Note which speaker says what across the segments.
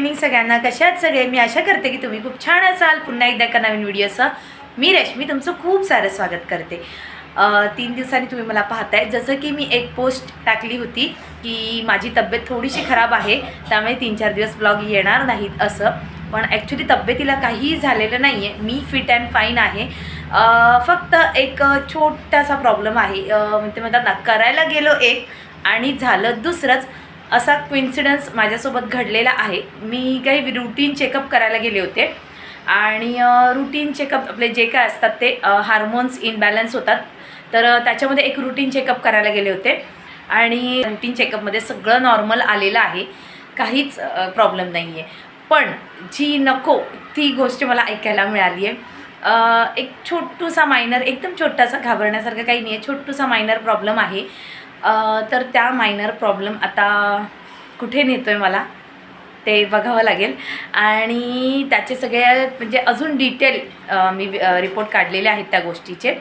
Speaker 1: Evening सगळ्यांना कशात सगळे? मी आशा करते की तुम्ही खूप छान असाल. पुन्हा एकदा एका नवीन व्हिडिओचं मी रश्मी तुमचं खूप सारं स्वागत करते. तीन दिवसांनी तुम्ही मला पाहताय. जसं की मी एक पोस्ट टाकली होती की माझी तब्येत थोडीशी खराब आहे त्यामुळे तीन चार दिवस ब्लॉग येणार नाहीत असं. पण ॲक्च्युली तब्येतीला काहीही झालेलं नाही आहे मी फिट अँड फाईन आहे. फक्त एक छोटासा प्रॉब्लेम आहे. म्हणजे म्हणतात ना करायला गेलो एक आणि झालं दुसरंच. असा क्विन्सिडन्स माझ्यासोबत घडलेला आहे. मी काही रुटीन चेकअप करायला गेले होते. आणि रुटीन चेकअप आपले जे काय असतात ते हार्मोन्स इनबॅलन्स होतात. तर त्याच्यामध्ये एक रुटीन चेकअप करायला गेले होते. आणि रुटीन चेकअपमध्ये सगळं नॉर्मल आलेलं आहे. काहीच प्रॉब्लेम नाही आहे पण जी नको ती गोष्ट मला ऐकायला मिळाली आहे. एक छोटूसा मायनर एकदम छोटासा घाबरण्यासारखं काही नाही आहे छोटूसा मायनर प्रॉब्लेम आहे. तर त्या मायनर प्रॉब्लेम आता कुठे नेतो आहे मला ते बघावं लागेल. आणि त्याचे सगळे म्हणजे अजून डिटेल मी रिपोर्ट काढलेले आहेत त्या गोष्टीचे.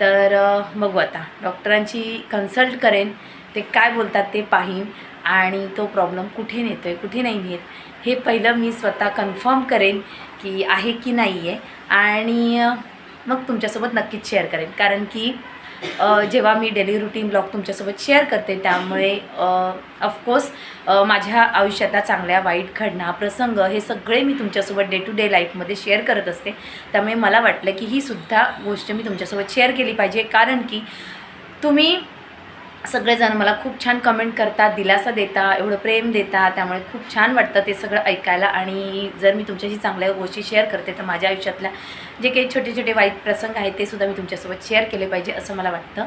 Speaker 1: तर बघू आता. डॉक्टरांची कन्सल्ट करेन. ते काय बोलतात ते पाहीन. आणि तो प्रॉब्लेम कुठे नेतो आहे कुठे नाही नेत हे पहिलं मी स्वतः कन्फर्म करेन की आहे की नाही आहे आणि मग तुमच्यासोबत नक्कीच शेअर करेन. कारण की जेव्हा मी डेली रुटीन ब्लॉग तुमच्यासोबत शेअर करते त्यामुळे ऑफकोर्स माझ्या आयुष्यातला चांगल्या वाईट घडणा प्रसंग हे सगळे मी तुमच्यासोबत डे टू डे लाईफमध्ये शेअर करत असते. त्यामुळे मला वाटलं की ही सुद्धा गोष्ट मी तुमच्यासोबत शेअर केली पाहिजे. कारण की तुम्ही सगळेजण मला खूप छान कमेंट करतात दिलासा देता एवढं प्रेम देता त्यामुळे खूप छान वाटतं ते सगळं ऐकायला. आणि जर मी तुमच्याशी चांगल्या गोष्टी शेअर करते तर माझ्या आयुष्यातल्या जे काही छोटे छोटे वाईट प्रसंग आहेत ते सुद्धा मी तुमच्यासोबत शेअर केले पाहिजे असं मला वाटतं.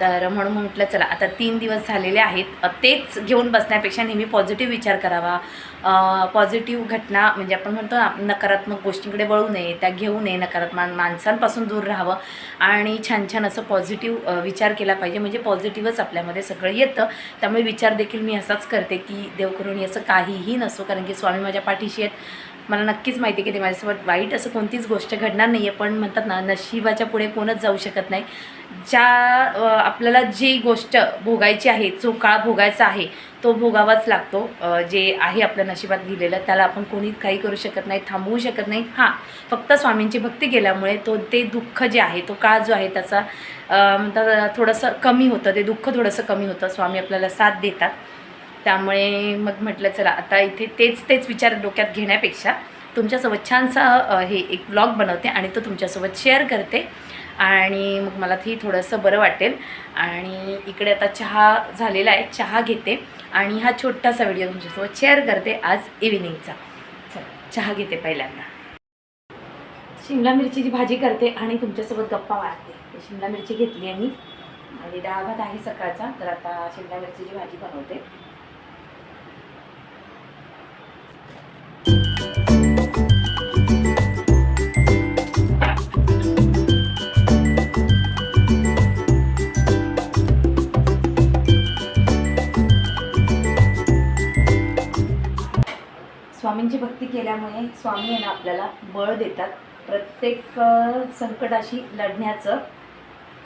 Speaker 1: तर म्हणून म्हटलं चला आता तीन दिवस झालेले आहेत. तेच घेऊन बसण्यापेक्षा नेहमी पॉझिटिव्ह विचार करावा. पॉझिटिव्ह घटना म्हणजे आपण म्हणतो ना नकारात्मक गोष्टींकडे वळू नये त्या घेऊ नये. नकारात्मक माणसांपासून दूर राहावं आणि छान छान असं पॉझिटिव्ह विचार केला पाहिजे. म्हणजे पॉझिटिव्हच आपल्यामध्ये सगळं येतं. त्यामुळे विचार देखील मी असाच करते की देव असं काहीही नसो कारण की स्वामी माझ्या पाठीशी आहेत. मला नक्कीच माहिती की ते माझ्यासोबत वाईट असं कोणतीच गोष्ट घडणार नाही आहे पण म्हणतात ना नशिबाच्या पुढे कोणच जाऊ शकत नाही. ज्या आपल्याला जी गोष्ट भोगायची आहे जो काळ भोगायचा आहे तो भोगावाच लागतो. जे आहे आपल्या नशिबात लिहिलेलं त्याला आपण कोणी काही करू शकत नाही थांबवू शकत नाही. हां फक्त स्वामींची भक्ती केल्यामुळे तो ते दुःख जे आहे तो काळ जो आहे त्याचा म्हणतात थोडंसं कमी होतं ते दुःख थोडंसं कमी होतं. स्वामी आपल्याला साथ देतात. त्यामुळे मग म्हटलं चला आता इथे तेच तेच विचार डोक्यात घेण्यापेक्षा तुमच्यासोबत छानसा हे एक ब्लॉग बनवते आणि तो तुमच्यासोबत शेअर करते. आणि मग मला ती थोडंसं बरं वाटेल. आणि इकडे आता चहा झालेला आहे चहा घेते आणि हा छोटासा व्हिडिओ तुमच्यासोबत शेअर करते आज इव्हिनिंगचा चला चहा घेते पहिल्यांदा. शिमला मिरचीची भाजी करते आणि तुमच्यासोबत गप्पा मारते. शिमला मिरची घेतली आहे मी. आणि डाळ भात आहे सकाळचा तर आता शिमला मिरचीची भाजी बनवते. स्वामींची भक्ती केल्यामुळे स्वामी यांना आपल्याला बळ देतात. प्रत्येक संकटाशी लढण्याचं.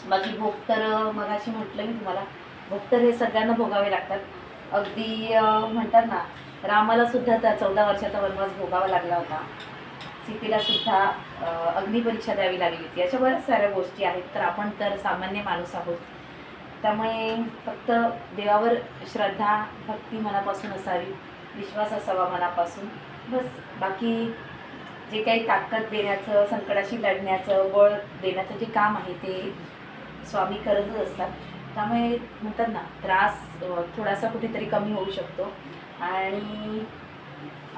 Speaker 1: माझी भोग तर मग अशी म्हटलं मी तुम्हाला भोग तर हे सगळ्यांना भोगावे लागतात. अगदी म्हणतात ना रामाला सुद्धा त्या चौदा वर्षाचा वनवास भोगावा लागला होता. सीतेला सुद्धा अग्निपरीक्षा द्यावी लागली होती. अशा बऱ्याच साऱ्या गोष्टी आहेत. तर आपण तर सामान्य माणूस आहोत. त्यामुळे फक्त देवावर श्रद्धा भक्ती मनापासून असावी विश्वास असावा मनापासून. बस बाकी जे काही ताकद देण्याचं संकटाशी लढण्याचं बळ देण्याचं जे काम आहे ते स्वामी करतच असतात. त्यामुळे म्हणतात ना त्रास थोडासा कुठेतरी कमी होऊ शकतो. आणि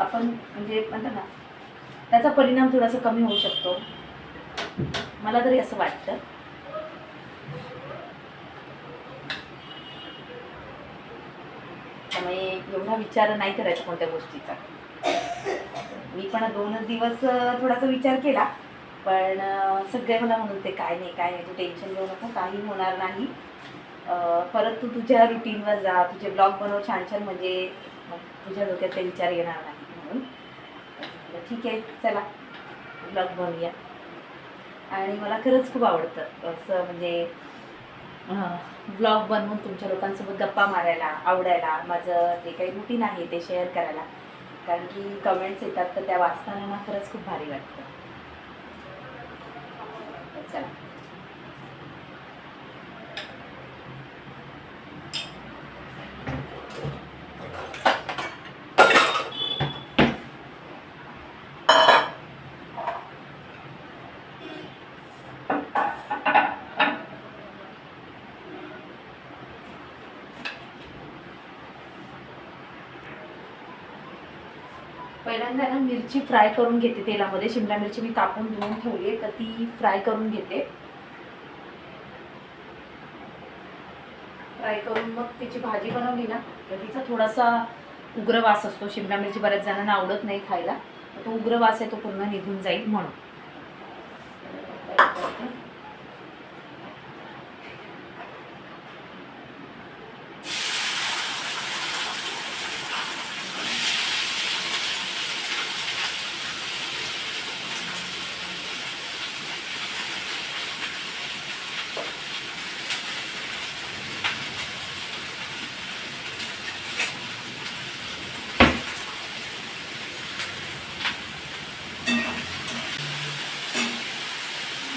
Speaker 1: आपण म्हणजे म्हणतो ना त्याचा परिणाम थोडासा कमी होऊ शकतो. मला तरी असं वाटतं. त्यामुळे एवढा विचार नाही करायचा कोणत्या गोष्टीचा. मी पण दोनच दिवस थोडासा विचार केला पण सगळे मला म्हणून ते काय नाही काय नाही तू टेन्शन घेऊ नको काही होणार नाही. परत तू तुझ्या रुटीनवर जा तुझे ब्लॉग बनव छान छान म्हणजे मग तुझ्या डोक्यात ते विचार येणार नाही म्हणून. ठीक आहे चला. ब्लॉग बनवूया. आणि मला खरंच खूप आवडतं. असं म्हणजे ब्लॉग बनवून तुमच्या लोकांसोबत गप्पा मारायला आवडायला माझं जे काही रुटीन आहे ते शेअर करायला. कारण की कमेंट्स येतात तर त्या वाचताना मला खरंच खूप भारी वाटतं. चला. पहिल्यांदा ना मिरची फ्राय करून घेते तेलामध्ये. शिमला मिरची मी कापून धुवून ठेवली आहे तर ती फ्राय करून घेते. फ्राय करून मग तिची भाजी बनवली ना तर तिचा थोडासा उग्र वास असतो. शिमला मिरची बऱ्याच जणांना आवडत नाही खायला. तो उग्र वास आहे तो पूर्ण निघून जाईल म्हणून.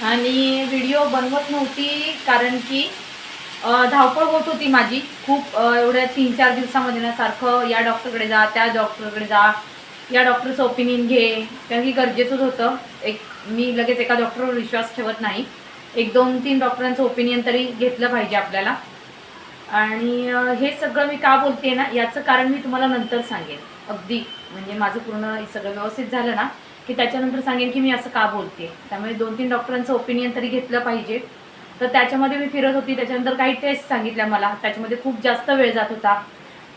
Speaker 1: आणि व्हिडिओ बनवत नव्हती कारण की धावपळ होत होती माझी. खूप एवढ्या तीन चार दिवसामध्ये ना सारखं या डॉक्टरकडे जा त्या डॉक्टरकडे जा या डॉक्टरचं ओपिनियन घे. कारण की गरजेचंच होतं. एक मी लगेच एका डॉक्टरवर विश्वास ठेवत नाही. एक दोन तीन डॉक्टरांचं ओपिनियन तरी घेतलं पाहिजे आपल्याला. आणि हे सगळं मी का बोलते ना याचं कारण मी तुम्हाला नंतर सांगेन. अगदी म्हणजे माझं पूर्ण हे सगळं व्यवस्थित झालं ना की त्याच्यानंतर सांगेन की मी असं का बोलते. त्यामुळे दोन तीन डॉक्टरांचं ओपिनियन तरी घेतलं पाहिजे. तर त्याच्यामध्ये मी फिरत होती. त्याच्यानंतर काही टेस्ट सांगितल्या मला. त्याच्यामध्ये खूप जास्त वेळ जात होता.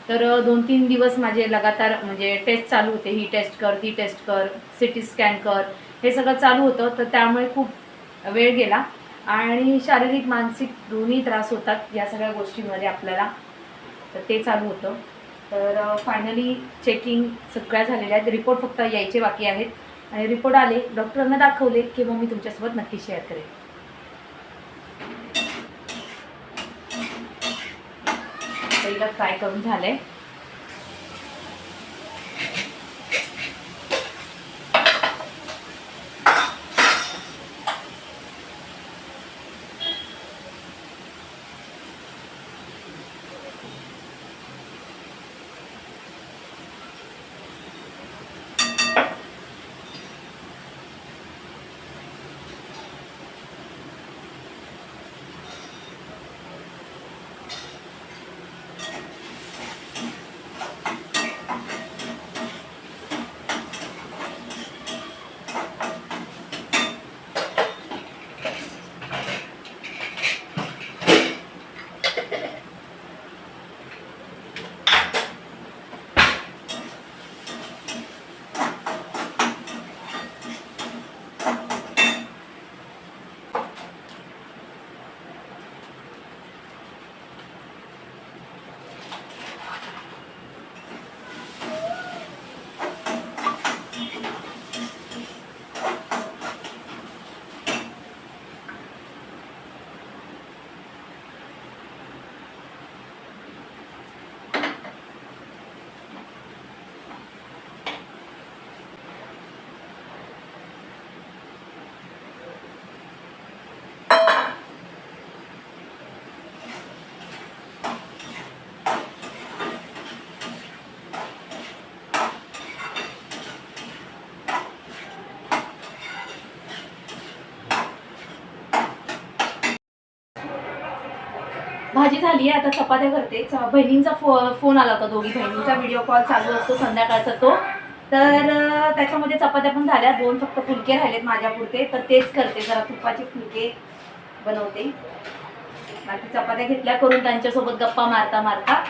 Speaker 1: तर दोन तीन दिवस माझे लगातार म्हणजे टेस्ट चालू होते. ही टेस्ट कर ती टेस्ट कर सी टी स्कॅन कर. हे सगळं चालू होतं. तर त्यामुळे खूप वेळ गेला. आणि शारीरिक मानसिक दोन्ही त्रास होतात या सगळ्या गोष्टींमध्ये आपल्याला. तर ते चालू होतं. तर फायनली चेकिंग सगळ्या झालेल्या आहेत. रिपोर्ट फक्त यायचे बाकी आहेत. आणि रिपोर्ट आले डॉक्टरांना दाखवले की मग मी तुमच्यासोबत नक्की शेअर करेन. पहिलं फ्राय करून झालंय. भाजी झाली आहे आता चपात्या करते. बहिणींचा फो फोन आला होता दोघी बहिणींचा व्हिडिओ कॉल चालू असतो संध्याकाळचा तो. तर त्याच्यामध्ये चपात्या पण झाल्या. दोन फक्त फुलके राहिलेत माझ्यापुरते तर तेच करते. जरा तुपाचे फुलके बनवते. बाकी चपात्या घेतल्या करून त्यांच्यासोबत गप्पा मारता मारता.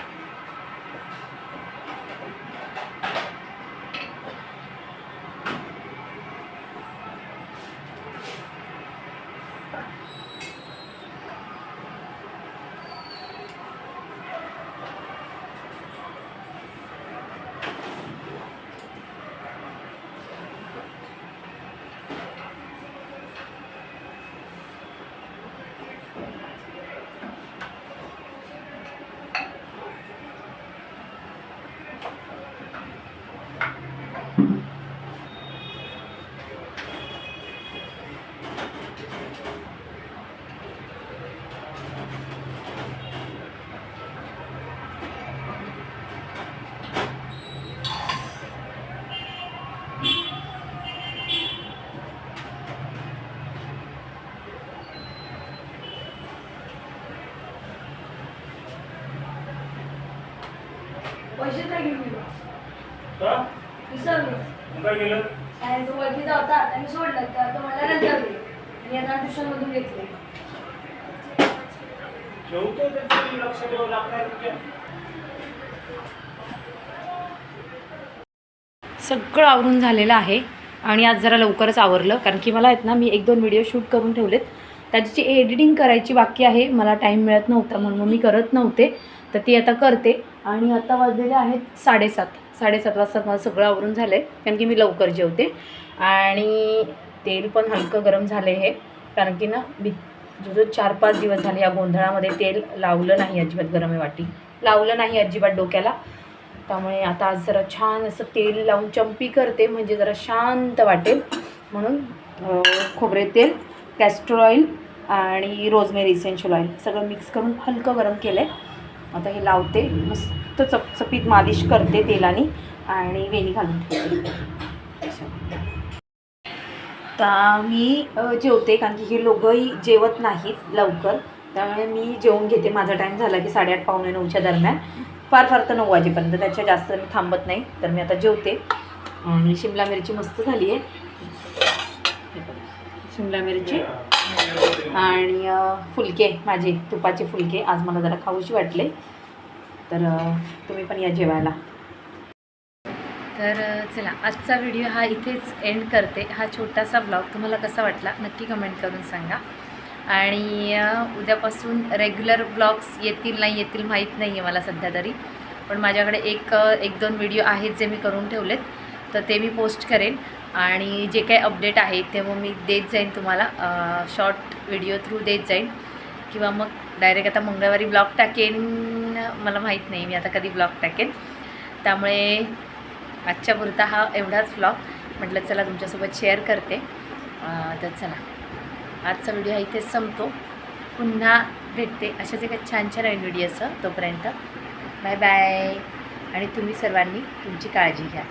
Speaker 2: का
Speaker 3: विसरलो.
Speaker 2: मग काय केलं?
Speaker 3: आणि तो ओळखीचा होता आणि सोडलं तर तो मला नंतर आता ट्युशनमधून घेतले.
Speaker 2: ठेवतो त्याचं लक्ष ठेवावं लागणार तुझ्या
Speaker 1: सगळं आवरून झालेलं आहे आणि आज जरा लवकरच आवरलं कारण की मला आहेत ना मी एक दोन व्हिडिओ शूट करून ठेवलेत. त्याची एडिटिंग करायची बाकी आहे मला टाईम मिळत नव्हता म्हणून मग मी करत नव्हते. तर ती आता करते. आणि आता वाजलेले आहेत साडेसात. साडेसात वाजता मला सगळं आवरून झालं आहे कारण की मी लवकर जेवते. आणि तेल पण हलकं गरम झालं आहे कारण की ना मी जो जो चार पाच दिवस झाले या गोंधळामध्ये तेल लावलं नाही अजिबात गरम आहे वाटी. लावलं नाही अजिबात डोक्याला. त्यामुळे आता आज जरा छान असं तेल लावून चंपी करते म्हणजे जरा शांत वाटेल. म्हणून खोबरे तेल कॅस्टर ऑइल आणि रोजमेरी इसेन्शियल ऑइल सगळं मिक्स करून हलकं गरम केलं आहे आता हे लावते. मस्त चपचपीत मालिश करते तेलाने आणि वेणी घालून ठेवते. आता मी जेवते कारण की हे लोकंही जेवत नाहीत लवकर. त्यामुळे मी जेवून घेते. माझा टाईम झाला की साडेआठ पावणे नऊच्या दरम्यान. फार फार तर नऊ वाजेपर्यंत. त्याच्या जास्त मी थांबत नाही. तर मी आता जेवते. आणि शिमला मिरची मस्त झाली आहे शिमला मिरची. आणि फुलके माझे तुपाचे फुलके. आज मला जरा खाऊशी वाटले. तर तुम्ही पण या जेवायला. तर चला आजचा व्हिडिओ हा इथेच एंड करते. हा छोटासा ब्लॉग तुम्हाला कसा वाटला नक्की कमेंट करून सांगा. आणि उद्यापासून रेग्युलर ब्लॉग्स येतील नाही येतील माहीत नाही आहे मला सध्या तरी. पण माझ्याकडे एक एक दोन व्हिडिओ आहेत जे मी करून ठेवलेत. तर ते मी पोस्ट करेन. आणि जे काही अपडेट आहे ते मग मी देत जाईन तुम्हाला शॉर्ट व्हिडिओ थ्रू देत जाईन. किंवा मग डायरेक्ट आता मंगळवारी ब्लॉग टाकेन मला माहीत नाही मी आता कधी ब्लॉग टाकेन. त्यामुळे आजच्या पुरता हा एवढाच ब्लॉग म्हटलं चला तुमच्यासोबत शेअर करते. तर चला. आजचा व्हिडिओ हा इथेच संपतो. पुन्हा भेटते अशाच एका छान छान नवीन व्हिडिओचं तोपर्यंत. बाय बाय आणि तुम्ही सर्वांनी तुमची काळजी घ्या.